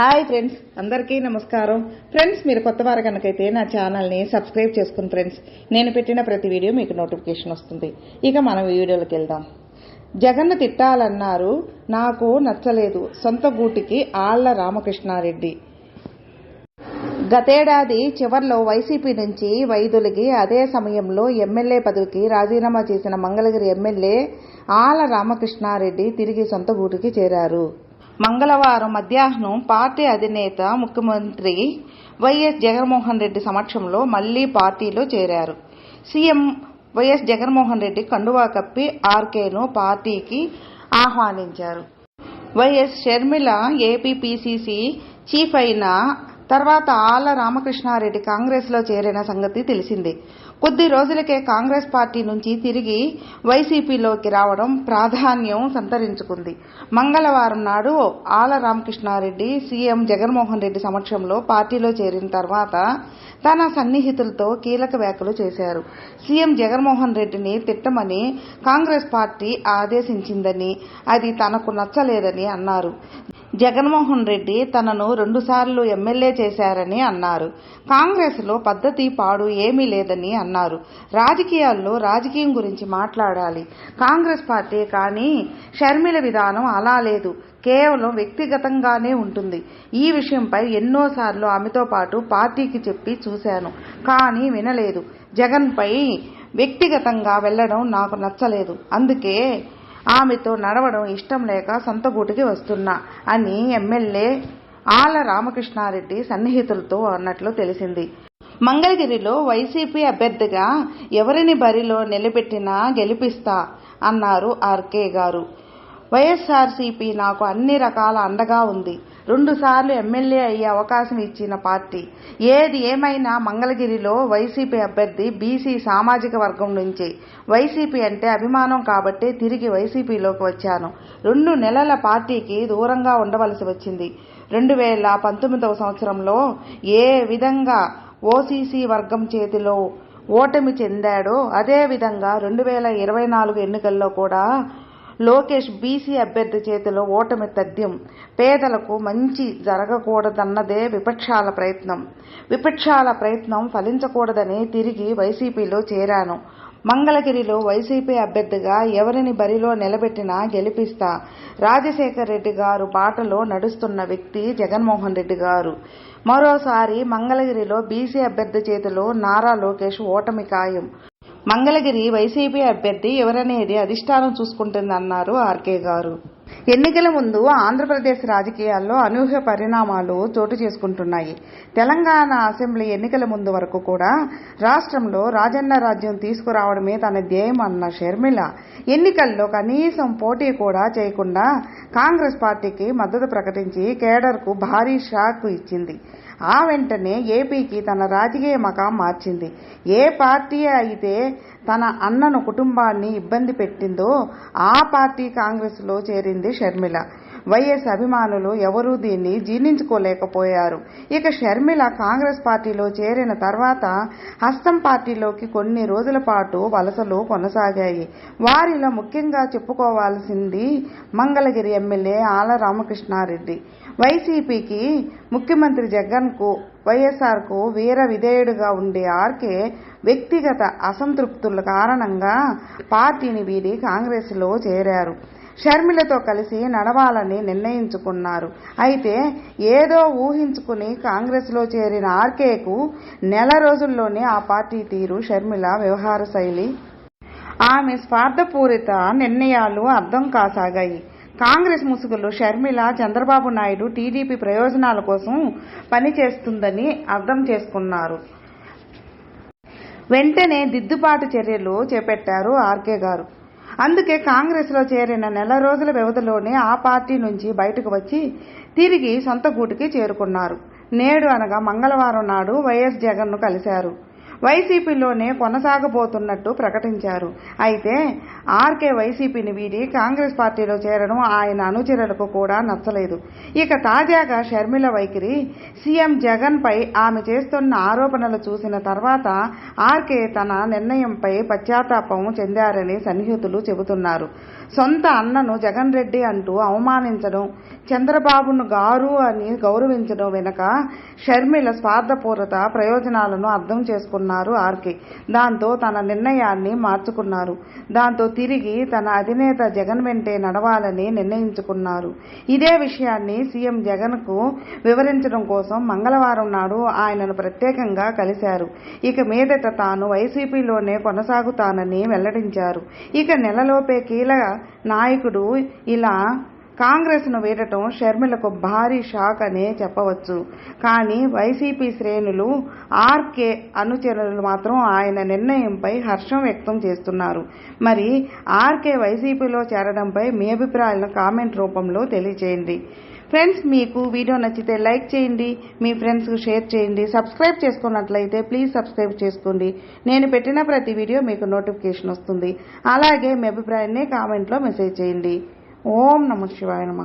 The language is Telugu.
హాయ్ ఫ్రెండ్స్ అందరికీ నమస్కారం. ఫ్రెండ్స్ మీరు కొత్త వారు కనుకైతే నా ఛానల్ని సబ్స్క్రైబ్ చేసుకుని ఫ్రెండ్స్ నేను పెట్టిన ప్రతి వీడియో మీకు నోటిఫికేషన్ వస్తుంది. ఇక మనం వీడియోలోకి వెళ్దాం. జగన్ను తిట్టాలన్నారు నాకు నచ్చలేదు. సొంత గూటికి ఆళ్ళ రామకృష్ణారెడ్డి. గతేడాది చివర్లో వైసీపీ నుంచి వైదొలిగి అదే సమయంలో ఎమ్మెల్యే పదవికి రాజీనామా చేసిన మంగళగిరి ఎమ్మెల్యే ఆల రామకృష్ణారెడ్డి తిరిగి సొంత గూటికి చేరారు. మంగళవారం మధ్యాహ్నం పార్టీ అధినేత ముఖ్యమంత్రి వైఎస్ జగన్మోహన్ రెడ్డి సమక్షంలో మళ్ళీ పార్టీలో చేరారు. సీఎం వైఎస్ జగన్మోహన్ రెడ్డి కండువా కప్పి ఆర్కేను పార్టీకి ఆహ్వానించారు. వైఎస్ షర్మిల ఏపీపీసీసీ చీఫ్ అయిన తర్వాత ఆళ్ళ రామకృష్ణారెడ్డి కాంగ్రెస్లో చేరిన సంగతి తెలిసిందే. కొద్ది రోజులకే కాంగ్రెస్ పార్టీ నుంచి తిరిగి వైసీపీలోకి రావడం ప్రాధాన్యం సంతరించుకుంది. మంగళవారం నాడు ఆళ్ళ రామకృష్ణారెడ్డి సీఎం జగన్మోహన్ రెడ్డి సమక్షంలో పార్టీలో చేరిన తర్వాత తన సన్నిహితులతో కీలక వ్యాఖ్యలు చేశారు. సీఎం జగన్మోహన్ రెడ్డిని తిట్టమని కాంగ్రెస్ పార్టీ ఆదేశించిందని అది తనకు నచ్చలేదని అన్నారు. జగన్మోహన్ రెడ్డి తనను రెండుసార్లు ఎమ్మెల్యే చేశారని అన్నారు. కాంగ్రెస్లో పద్ధతి పాడు ఏమీ లేదని అన్నారు. రాజకీయాల్లో రాజకీయం గురించి మాట్లాడాలి. కాంగ్రెస్ పార్టీ కానీ షర్మిల విధానం అలా లేదు. కేవలం వ్యక్తిగతంగానే ఉంటుంది. ఈ విషయంపై ఎన్నోసార్లు ఆమెతో పాటు పార్టీకి చెప్పి చూశాను. కానీ వినలేదు. జగన్పై వ్యక్తిగతంగా వెళ్ళడం నాకు నచ్చలేదు. అందుకే ఆమెతో నడవడం ఇష్టం లేక సొంత గూటికి వస్తున్నా అని ఎమ్మెల్యే ఆల రామకృష్ణారెడ్డి సన్నిహితులతో అన్నట్లు తెలిసింది. మంగళగిరిలో వైసీపీ అభ్యర్థిగా ఎవరిని బరిలో నిలబెట్టినా గెలిపిస్తా అన్నారు ఆర్కే గారు. వైఎస్ఆర్సీపీ నాకు అన్ని రకాల అండగా ఉంది. రెండుసార్లు ఎమ్మెల్యే అయ్యే అవకాశం ఇచ్చిన పార్టీ. ఏది ఏమైనా మంగళగిరిలో వైసీపీ అభ్యర్థి బీసీ సామాజిక వర్గం నుంచి. వైసీపీ అంటే అభిమానం కాబట్టి తిరిగి వైసీపీలోకి వచ్చాను. రెండు నెలల పార్టీకి దూరంగా ఉండవలసి వచ్చింది. రెండు వేల పంతొమ్మిదవ సంవత్సరంలో ఏ విధంగా ఓసీసీ వర్గం చేతిలో ఓటమి చెందాడో అదే విధంగా రెండు వేల ఇరవై నాలుగు ఎన్నికల్లో కూడా లోకేష్ బీసీ అభ్యర్థి చేతిలో ఓటమి తథ్యం. పేదలకు మంచి జరగకూడదన్నదే విపక్షాల ప్రయత్నం. విపక్షాల ప్రయత్నం ఫలించకూడదని తిరిగి వైసీపీలో చేరాను. మంగళగిరిలో వైసీపీ అభ్యర్థిగా ఎవరిని బరిలో నిలబెట్టినా గెలిపిస్తా. రాజశేఖర్ రెడ్డి గారు బాటలో నడుస్తున్న వ్యక్తి జగన్మోహన్ రెడ్డి గారు. మరోసారి మంగళగిరిలో బీసీ అభ్యర్థి చేతిలో నారా లోకేష్ ఓటమి ఖాయం. మంగళగిరి వైసీపీ అభ్యర్థి ఎవరనేది అధిష్టానం చూసుకుంటుందన్నారు ఆర్కే గారు. ఎన్నికల ముందు ఆంధ్రప్రదేశ్ రాజకీయాల్లో అనూహ్య పరిణామాలు చోటు చేసుకుంటున్నాయి. తెలంగాణ అసెంబ్లీ ఎన్నికల ముందు వరకు కూడా రాష్ట్రంలో రాజన్న రాజ్యం తీసుకురావడమే తన ధ్యేయం అన్న షర్మిల. ఎన్నికల్లో కనీసం పోటీ కూడా చేయకుండా కాంగ్రెస్ పార్టీకి మద్దతు ప్రకటించి కేడర్కు భారీ షాక్ ఇచ్చింది. ఆ వెంటనే ఏపీకి తన రాజకీయ మకాం మార్చింది. ఏ పార్టీ అయితే తన అన్నను కుటుంబాన్ని ఇబ్బంది పెట్టిందో ఆ పార్టీ కాంగ్రెస్లో చేరింది షర్మిల. వైఎస్ అభిమానులు ఎవరూ దీన్ని జీర్ణించుకోలేకపోయారు. ఇక షర్మిల కాంగ్రెస్ పార్టీలో చేరిన తర్వాత హస్తం పార్టీలోకి కొన్ని రోజుల పాటు వలసలు కొనసాగాయి. వారిలో ముఖ్యంగా చెప్పుకోవాల్సింది మంగళగిరి ఎమ్మెల్యే ఆల రామకృష్ణారెడ్డి. వైసీపీకి ముఖ్యమంత్రి జగన్కు వైఎస్ఆర్కు వీర విధేయుడుగా ఉండే ఆర్కే వ్యక్తిగత అసంతృప్తుల కారణంగా పార్టీని వీడి కాంగ్రెస్లో చేరారు. షర్మిలతో కలిసి నడవాలని నిర్ణయించుకున్నారు. అయితే ఏదో ఊహించుకుని కాంగ్రెస్లో చేరిన ఆర్కేకు నెల రోజుల్లోనే ఆ పార్టీ తీరు షర్మిల వ్యవహార శైలి. ఆమె స్వార్థపూరిత నిర్ణయాలు అర్థం కాసాగాయి. కాంగ్రెస్ ముసుగులు షర్మిల చంద్రబాబు నాయుడు టీడీపీ ప్రయోజనాల కోసం పనిచేస్తుందని అర్థం చేసుకున్నారు. వెంటనే దిద్దుబాటు చర్యలు చేపట్టారు ఆర్కే గారు. అందుకే కాంగ్రెస్లో చేరిన నెల రోజుల వ్యవధిలోనే ఆ పార్టీ నుంచి బయటకు వచ్చి తిరిగి సొంత గూటికి చేరుకున్నారు. నేడు అనగా మంగళవారం నాడు వైఎస్ జగన్ను కలిశారు. వైసీపీలోనే కొనసాగబోతున్నట్టు ప్రకటించారు. అయితే ఆర్కే వైసీపీని వీడి కాంగ్రెస్ పార్టీలో చేరడం ఆయన అనుచరులకు కూడా నచ్చలేదు. ఇక తాజాగా షర్మిల వైఖరి సీఎం జగన్పై ఆమె చేస్తున్న ఆరోపణలు చూసిన తర్వాత ఆర్కే తన నిర్ణయంపై పశ్చాత్తాపం చెందారని సన్నిహితులు చెబుతున్నారు. సొంత అన్నను జగన్ రెడ్డి అంటూ అవమానించడం చంద్రబాబును గారు అని గౌరవించడం వెనుక షర్మిల స్వార్థపూరిత ప్రయోజనాలను అర్థం చేసుకున్నారు ఆర్కే. దాంతో తన నిర్ణయాన్ని మార్చుకున్నారు. దాంతో తిరిగి తన అధినేత జగన్ వెంటే నడవాలని నిర్ణయించుకున్నారు. ఇదే విషయాన్ని సీఎం జగన్కు వివరించడం కోసం మంగళవారం నాడు ఆయనను ప్రత్యేకంగా కలిశారు. ఇక మీదట తాను వైసీపీలోనే కొనసాగుతానని వెల్లడించారు. ఇక నెలలోపే కీలక నాయకుడు ఇలా కాంగ్రెస్ను వీడటం షర్మిలకు భారీ షాక్ అనే చెప్పవచ్చు. కానీ వైసీపీ శ్రేణులు ఆర్కే అనుచరులు మాత్రం ఆయన నిర్ణయంపై హర్షం వ్యక్తం చేస్తున్నారు. మరి ఆర్కే వైసీపీలో చేరడంపై మీ అభిప్రాయాలను కామెంట్ రూపంలో తెలియచేయండి. ఫ్రెండ్స్ మీకు వీడియో నచ్చితే లైక్ చేయండి మీ ఫ్రెండ్స్కు షేర్ చేయండి సబ్స్క్రైబ్ చేసుకున్నట్లయితే ప్లీజ్ సబ్స్క్రైబ్ చేసుకోండి. నేను పెట్టిన ప్రతి వీడియో మీకు నోటిఫికేషన్ వస్తుంది. అలాగే మీ అభిప్రాయాన్ని కామెంట్లో మెసేజ్ చేయండి. ఓం నమ శివాయ నమ.